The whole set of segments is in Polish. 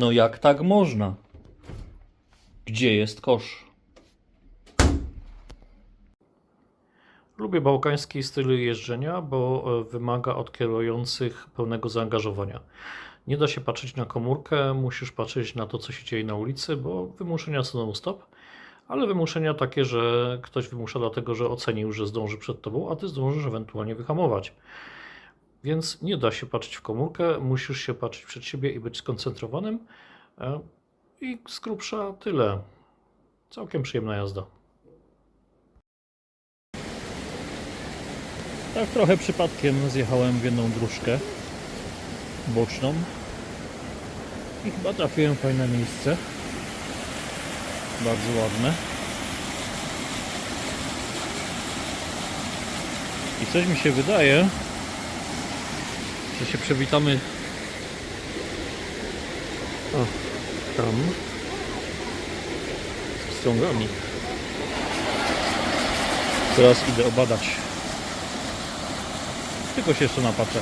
No jak tak można? Gdzie jest kosz? Lubię bałkański styl jeżdżenia, bo e, wymaga od kierujących pełnego zaangażowania. Nie da się patrzeć na komórkę, musisz patrzeć na to, co się dzieje na ulicy, bo wymuszenia są non-stop, ale wymuszenia takie, że ktoś wymusza dlatego, że ocenił, że zdąży przed tobą, a ty zdążysz ewentualnie wyhamować. Więc nie da się patrzeć w komórkę, musisz się patrzeć przed siebie i być skoncentrowanym. E, I z grubsza tyle. Całkiem przyjemna jazda. Tak trochę przypadkiem zjechałem w jedną dróżkę boczną i chyba trafiłem w fajne miejsce. Bardzo ładne. I coś mi się wydaje, że się przywitamy o, tam z pstrągami. Teraz idę obadać. Tylko się jeszcze napatrzę.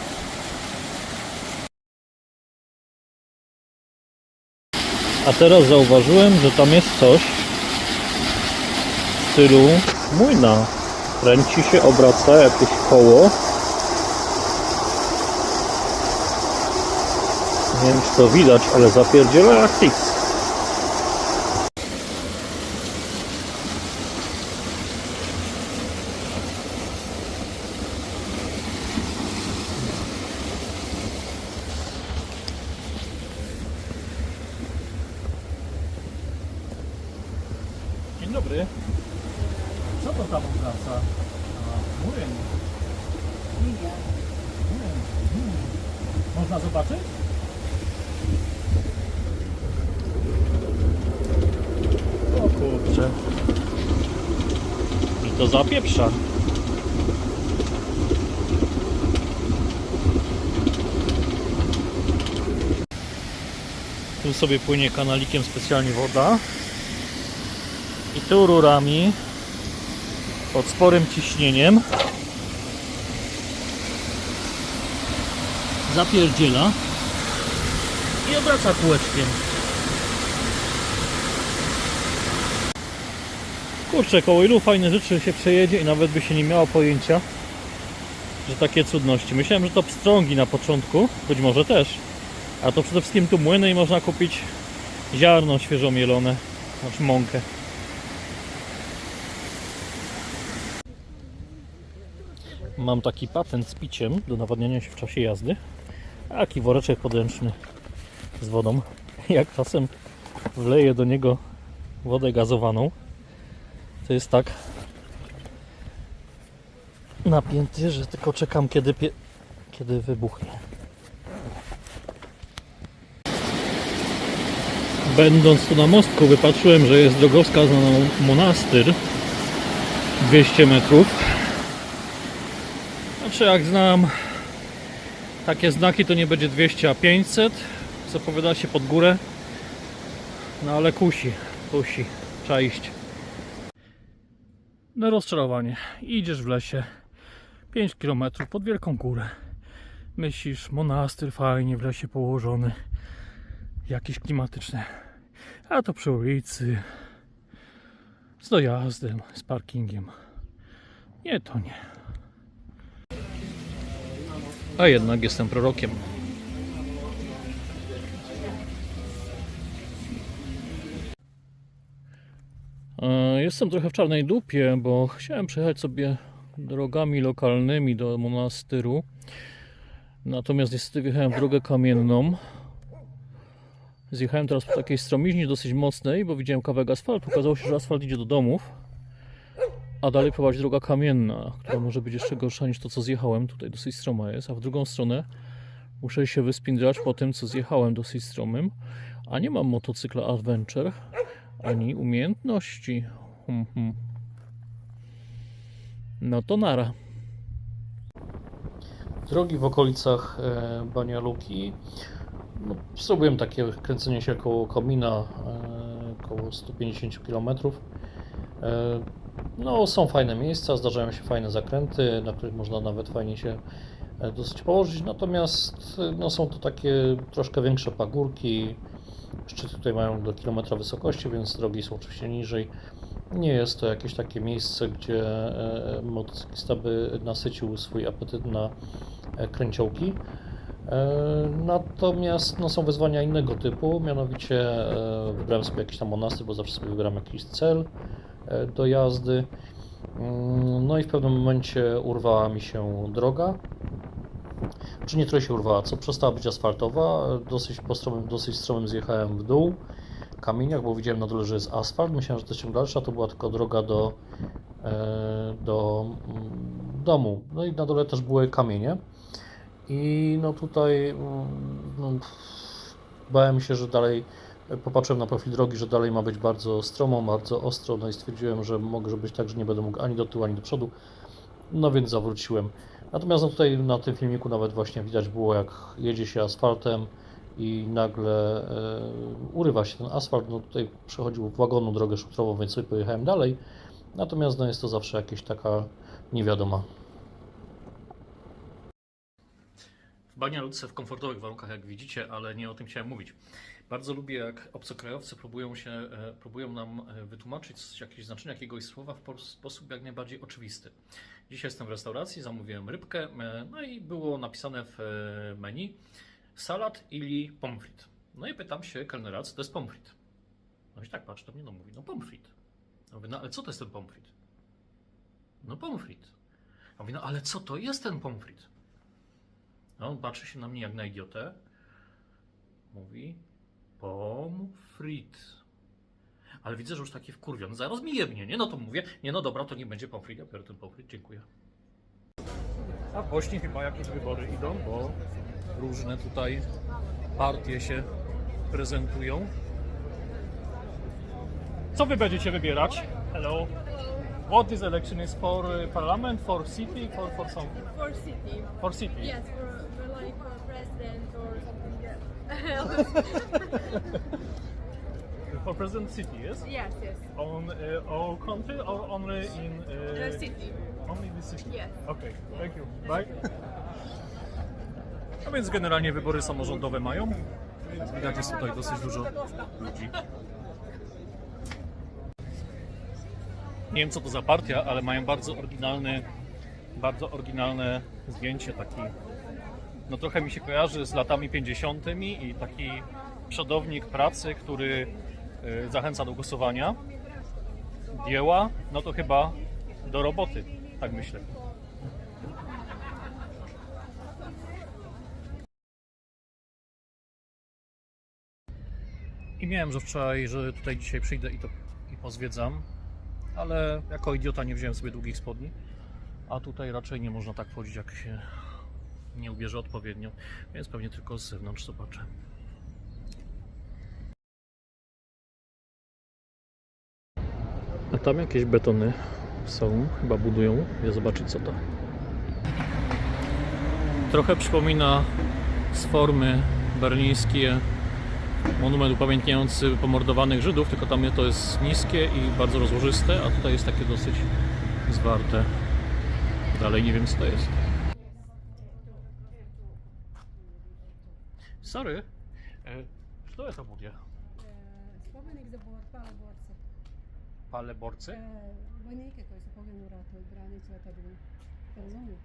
A teraz zauważyłem, że tam jest coś w stylu młyna. Kręci się, obraca jakieś koło. Nie wiem czy to widać, ale zapierdziela jak fix. Dzień dobry. Co to tam obraca? Młyn. Mm. Można zobaczyć? O kurczę. I to zapieprza. Tu sobie płynie kanalikiem specjalnie woda. I tu rurami pod sporym ciśnieniem zapierdziela i obraca kółeczkiem. Kurczę, koło ilu fajnych rzeczy się przejedzie i nawet by się nie miało pojęcia, że takie cudności. Myślałem, że to pstrągi na początku, być może też. A to przede wszystkim tu młyny i można kupić ziarno świeżo mielone, znaczy mąkę. Mam taki patent z piciem do nawadniania się w czasie jazdy. Taki woreczek podręczny z wodą. Jak czasem wleję do niego wodę gazowaną, to jest tak napięty, że tylko czekam kiedy, pie... kiedy wybuchnie. Będąc tu na mostku wypatrzyłem, że jest drogowskaz na monastyr 200 metrów. Znaczy jak znam takie znaki to nie będzie 200, a 500 zapowiada się pod górę. No ale kusi, kusi. Trzeba iść. No rozczarowanie. Idziesz w lesie. 5 km pod wielką górę. Myślisz monastyr fajnie w lesie położony. Jakiś klimatyczny. A to przy ulicy. Z dojazdem, z parkingiem. Nie to nie. A jednak jestem prorokiem. Jestem trochę w czarnej dupie, bo chciałem przejechać sobie drogami lokalnymi do monastyru. Natomiast niestety wjechałem w drogę kamienną. Zjechałem teraz po takiej stromiźnie dosyć mocnej, bo widziałem kawałek asfaltu. Okazało się, że asfalt idzie do domów, a dalej prowadzi droga kamienna, która może być jeszcze gorsza niż to, co zjechałem. Tutaj dosyć stroma jest, a w drugą stronę muszę się wyspindrać po tym, co zjechałem dosyć stromym, a nie mam motocykla Adventure ani umiejętności. Hmm, hmm. No to nara. Drogi w okolicach e, Bania Luki. No, spróbuję takie kręcenie się koło komina, około 150 km. No, są fajne miejsca, zdarzają się fajne zakręty, na których można nawet fajnie się e, dosyć położyć, natomiast e, no, są to takie troszkę większe pagórki, Szczyty tutaj mają do kilometra wysokości, więc drogi są oczywiście niżej. Nie jest to jakieś takie miejsce, gdzie e, motocyklista by nasycił swój apetyt na e, kręciołki. E, Natomiast no, są wyzwania innego typu, mianowicie e, wybrałem sobie jakiś tam monastyr, bo zawsze sobie wybieram jakiś cel e, do jazdy. Mm, No i w pewnym momencie urwała mi się droga. Czy nie tyle się urwała, co przestała być asfaltowa. Dosyć, po stromym, dosyć stromym zjechałem w dół kamieniach, bo widziałem na dole, że jest asfalt. Myślałem, że to się dalsza, to była tylko droga do, e, do mm, domu. No i na dole też były kamienie. I no tutaj mm, no, bałem się, że dalej popatrzyłem na profil drogi, że dalej ma być bardzo stromo, bardzo ostro, no i stwierdziłem, że może być tak, że nie będę mógł ani do tyłu, ani do przodu. No więc zawróciłem. Natomiast no tutaj na tym filmiku nawet właśnie widać było, jak jedzie się asfaltem i nagle e, urywa się ten asfalt. No tutaj przechodził w łagodną drogę szutrową, więc sobie pojechałem dalej. Natomiast no jest to zawsze jakaś taka niewiadoma. W Banialutce w komfortowych warunkach, jak widzicie, ale nie o tym chciałem mówić. Bardzo lubię, jak obcokrajowcy próbują, się, e, próbują nam e, wytłumaczyć jakieś znaczenie jakiegoś słowa w po- sposób jak najbardziej oczywisty. Dzisiaj jestem w restauracji, zamówiłem rybkę, e, no i było napisane w menu salat ili pommes frites. No i pytam się kelnera, co to jest pommes frites. No i tak patrzy do mnie, no mówi, no pommes frites. Ja mówię, no ale co to jest ten pommes frites? No pommes frites. Ja mówię, no ale co to jest ten pommes frites? No, on patrzy się na mnie jak na idiotę. Mówi, pomfrit. Ale widzę, że już taki wkurwiony. Zaraz mi jebnie, nie? No to mówię, nie no dobra, to nie będzie pomfrit, ja ten pomfrit, dziękuję. A w Bośni chyba jakieś wybory idą, bo różne tutaj partie się prezentują. Co wy będziecie wybierać? Hello. What this election is for uh, parliament, for city, for, for something? For city. For city. Yes, for, for like for president or something else. For president city, yes? yes, yes. On uh, our country or only in uh, Uh, city. only the city? Yes. Okay, thank you. Bye. A więc generalnie wybory samorządowe mają. Więc widać jest tutaj dosyć dużo ludzi. Nie wiem co to za partia, ale mają bardzo oryginalny, bardzo oryginalne zdjęcie taki. No trochę mi się kojarzy z latami 50. i taki przodownik pracy, który y, zachęca do głosowania. Dzieła, no to chyba do roboty, tak myślę. I miałem, że wczoraj, że tutaj dzisiaj przyjdę i to i pozwiedzam, ale jako idiota nie wziąłem sobie długich spodni, a tutaj raczej nie można tak wchodzić, jak się nie ubierze odpowiednio, więc pewnie tylko z zewnątrz zobaczę. A tam jakieś betony są, chyba budują. Ja zobaczyć co to. Trochę przypomina z formy berlińskie monument upamiętniający pomordowanych Żydów, tylko tam to jest niskie i bardzo rozłożyste, a tutaj jest takie dosyć zwarte. Dalej nie wiem co to jest. Sorry. E, Что это будет? Spomenik za bor, paloborce. Paleborcy? E, vojnike koji su poginuli u ratu i branicu otadžbine. Te razumiju?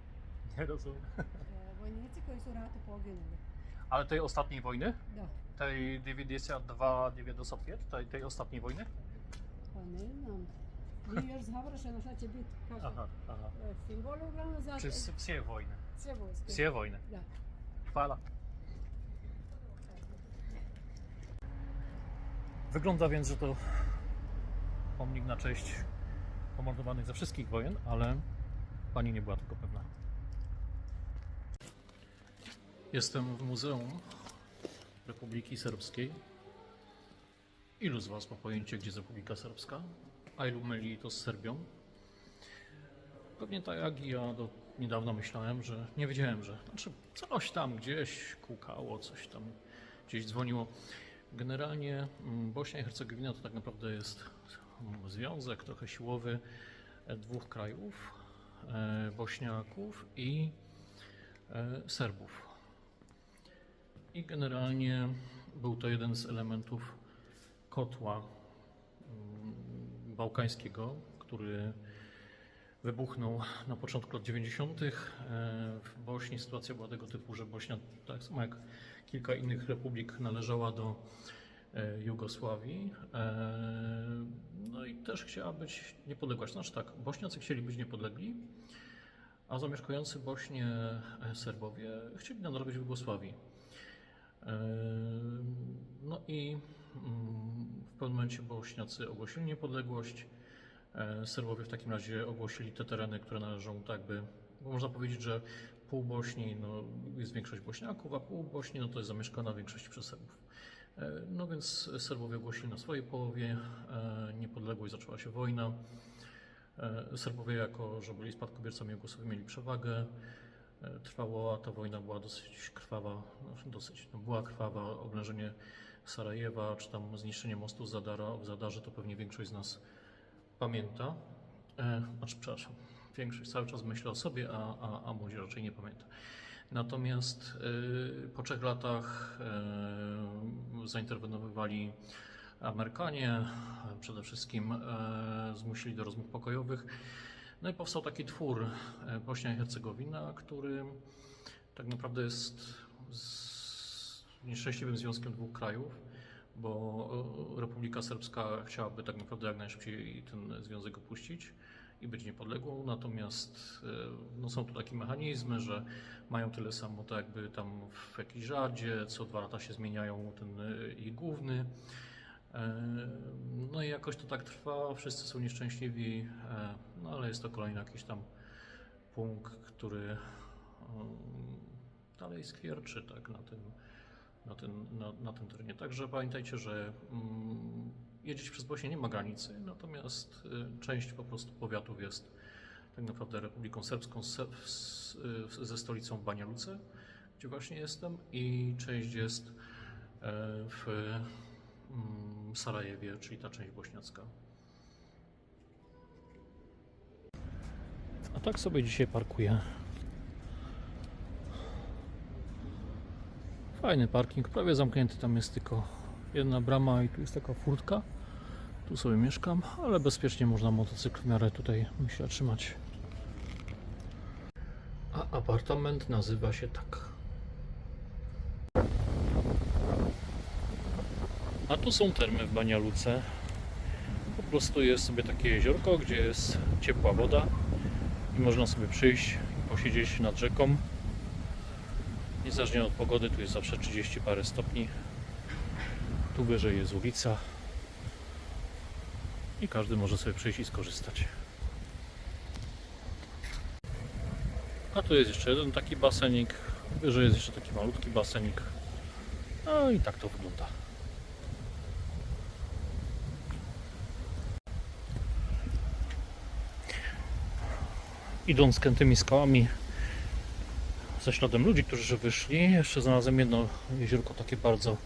Nie rozumiem. E, vojnici koji su u ratu poginuli. Ale tej ostatniej wojny? Da, Tej 92 900 tej, tej ostatniej wojny? pa ne znam. Nije još završeno šta će biti. Kako? Aha, aha. E, simbol uglavnom za Czy s- wsie wojny? Wsie wojny. Da. Chwala. Wygląda więc, że to pomnik na cześć pomordowanych ze wszystkich wojen, ale pani nie była tego pewna. Jestem w Muzeum Republiki Serbskiej. Ilu z Was ma pojęcie, gdzie jest Republika Serbska? A ilu myli to z Serbią? Pewnie tak jak ja do niedawna myślałem, że nie wiedziałem, że znaczy coś tam gdzieś kukało, coś tam gdzieś dzwoniło. Generalnie mm, Bośnia i Hercegowina to tak naprawdę jest mm, związek trochę siłowy e, dwóch krajów, e, Bośniaków i e, Serbów. I generalnie był to jeden z elementów kotła mm, bałkańskiego, który wybuchnął na początku lat 90. E, W Bośni sytuacja była tego typu, że Bośnia, tak samo jak kilka innych republik, należała do e, Jugosławii. E, No i też chciała być niepodległa. Znaczy tak, Bośniacy chcieli być niepodlegli, a zamieszkujący Bośnię Serbowie chcieli nadal być w Jugosławii. No i mm, w pewnym momencie Bośniacy ogłosili niepodległość. E, Serbowie w takim razie ogłosili te tereny, które należą tak by, można powiedzieć, że pół Bośni no, jest większość Bośniaków, a pół Bośni no, to jest zamieszkana w większości przez Serbów. E, No więc Serbowie ogłosili na swojej połowie e, niepodległość, zaczęła się wojna. Serbowie, jako że byli spadkobiercami Jugosławii, mieli przewagę. E, Trwała ta wojna, była dosyć krwawa, no, dosyć, no, była krwawa, oblężenie Sarajewa, czy tam zniszczenie mostu Zadara, w Zadarze, to pewnie większość z nas pamięta. E, znaczy, przepraszam, większość cały czas myśli o sobie, a, a, a młodzież raczej nie pamięta. Natomiast e, po trzech latach e, zainterweniowali Amerykanie, przede wszystkim e, zmusili do rozmów pokojowych. No i powstał taki twór e, Bośnia i Hercegowina, który tak naprawdę jest nieszczęśliwym związkiem dwóch krajów, bo e, Republika Serbska chciałaby tak naprawdę jak najszybciej ten związek opuścić i być niepodległą, natomiast e, no, są tu takie mechanizmy, że mają tyle samo, tak jakby tam w jakiejś rzadzie, co dwa lata się zmieniają ten ich główny. E, No i jakoś to tak trwa, wszyscy są nieszczęśliwi, e, no ale jest to kolejny jakiś tam punkt, który um, dalej skwierczy tak, na, tym, na, tym, na, na tym terenie. Także pamiętajcie, że mm, jeździć przez Bośnię nie ma granicy, natomiast część po prostu powiatów jest tak naprawdę Republiką Serbską ze stolicą w Banja Luce, gdzie właśnie jestem i część jest e, w Sarajewie, czyli ta część bośniacka. A tak sobie dzisiaj parkuję. Fajny parking, prawie zamknięty, tam jest tylko jedna brama i tu jest taka furtka. Tu sobie mieszkam, ale bezpiecznie można motocykl w miarę tutaj myślę trzymać. A apartament nazywa się tak. A tu są termy w Banialuce. Po prostu jest sobie takie jeziorko, gdzie jest ciepła woda i można sobie przyjść i posiedzieć nad rzeką. Niezależnie od pogody, tu jest zawsze 30 parę stopni. Tu wyżej jest ulica i każdy może sobie przyjść i skorzystać. A tu jest jeszcze jeden taki basenik. Wyżej jest jeszcze taki malutki basenik. No i tak to wygląda. Idąc krętymi skałami ze śladem ludzi, którzy wyszli, jeszcze znalazłem jedno jeziorko takie bardzo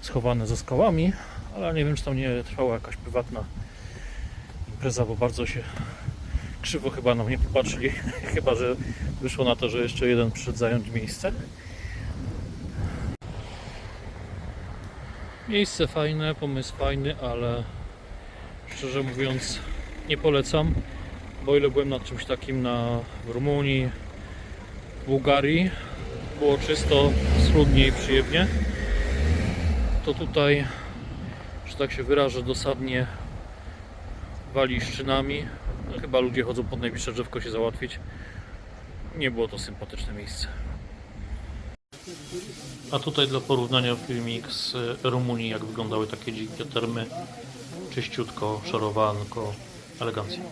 schowane za skałami, ale nie wiem, czy tam nie trwała jakaś prywatna impreza, bo bardzo się krzywo chyba na mnie popatrzyli. chyba, że wyszło na to, że jeszcze jeden przyszedł zająć miejsce. Miejsce fajne, pomysł fajny, ale szczerze mówiąc nie polecam, bo ile byłem nad czymś takim na w Rumunii, w Bułgarii, było czysto, schludnie i przyjemnie, to tutaj, że tak się wyrażę dosadnie, wali szczynami. Chyba ludzie chodzą pod najbliższe drzewko się załatwić. Nie było to sympatyczne miejsce. A tutaj dla porównania filmik z Rumunii, jak wyglądały takie dzikie termy. Czyściutko, szorowanko, elegancja.